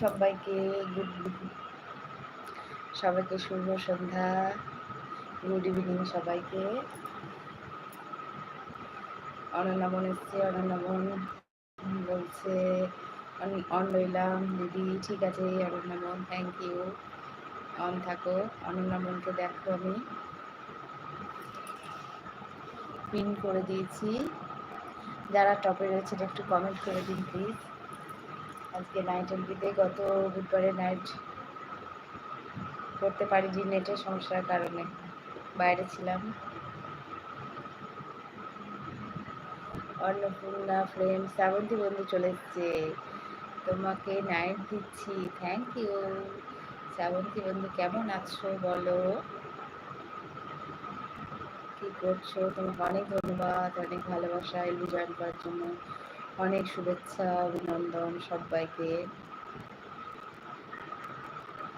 সবাইকে গুড সবাইকে শুভ সন্ধ্যা। Good evening সবাইকে। অনন্যামন এসছে অনন্যামন বলছে, অন রইলাম, দিদি, ঠিক আছে অনন্যামন থ্যাংক ইউ অন থাকো অনন্যামনকে দেখো আমি। পিন করে দিয়েছি। যারা টপে রয়েছে একটু কমেন্ট করে দিন প্লিজ আজকে নাইট এলবিতে গত বুধবারে নাইট করতে পারিনি নেটের সমস্যার কারণে। বাইরে ছিলাম। অন্নপূর্ণা ফ্রেন্ড শ্রাবন্তী বন্ধু চলে এসছে। তোমাকে নাইট দিচ্ছি। থ্যাংক ইউ শ্রাবন্তী বন্ধু, কেমন আছো বলো? কি করছ? তোমাকে অনেক ধন্যবাদ। অনেক ভালোবাসা এলবি জয়েন করার জন্য। অনেক শুভেচ্ছা, অভিনন্দন সবাইকে।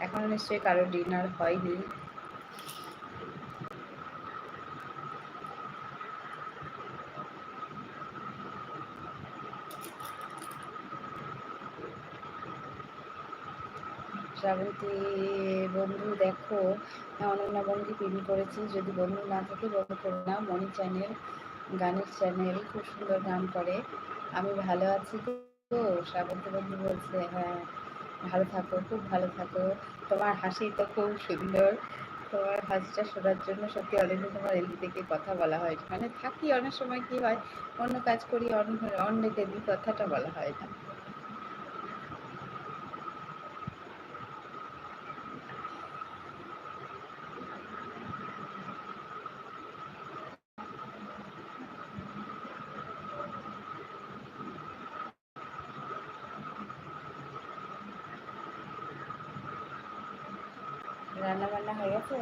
এখনও নিশ্চয়ই কারও ডিনার হয়নি। বন্ধু দেখো অনন্যা বন্ধু পিন করেছি। যদি বন্ধু না থাকে, বন্ধু করে না। মনি চ্যানেল গানের চ্যানেল খুব সুন্দর গান করে। আমি ভালো আছি তো? শ্রাবন্তী বন্ধু বলছে হ্যাঁ ভালো থাকো, খুব ভালো থাকো। তোমার হাসি তো খুব সুন্দর। তোমার হাসিটা শোনার জন্য সত্যি অনেকদিন তোমার এলবি থেকে কথা বলা হয়। মানে থাকি অনেক সময় কি হয়, অন্য কাজ করি, অন্য, অন্যকে দিই কথাটা বলা হয় না। রান্না বান্না হয়ে গেছে?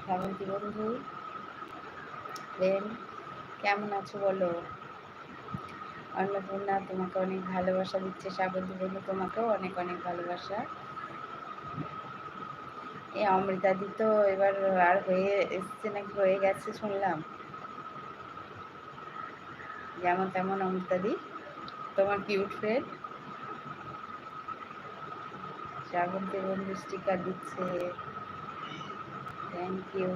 শ্রাবন্তী বন্ধু ফ্রেন্ড কেমন আছো বলো? অন্নপূর্ণা তোমাকে অনেক ভালোবাসা দিচ্ছে, শ্রাবন্তী বন্ধু তোমাকেও অনেক অনেক ভালোবাসা। এই অমৃতাদি তো এবার আর হয়ে এসছে নাকি হয়ে গেছে শুনলাম। যেমন তেমন অমৃতাদি তোমার কিউট ফ্রেন্ড শ্রাবন্তী বন্ধু স্টিকার দিচ্ছে। Thank you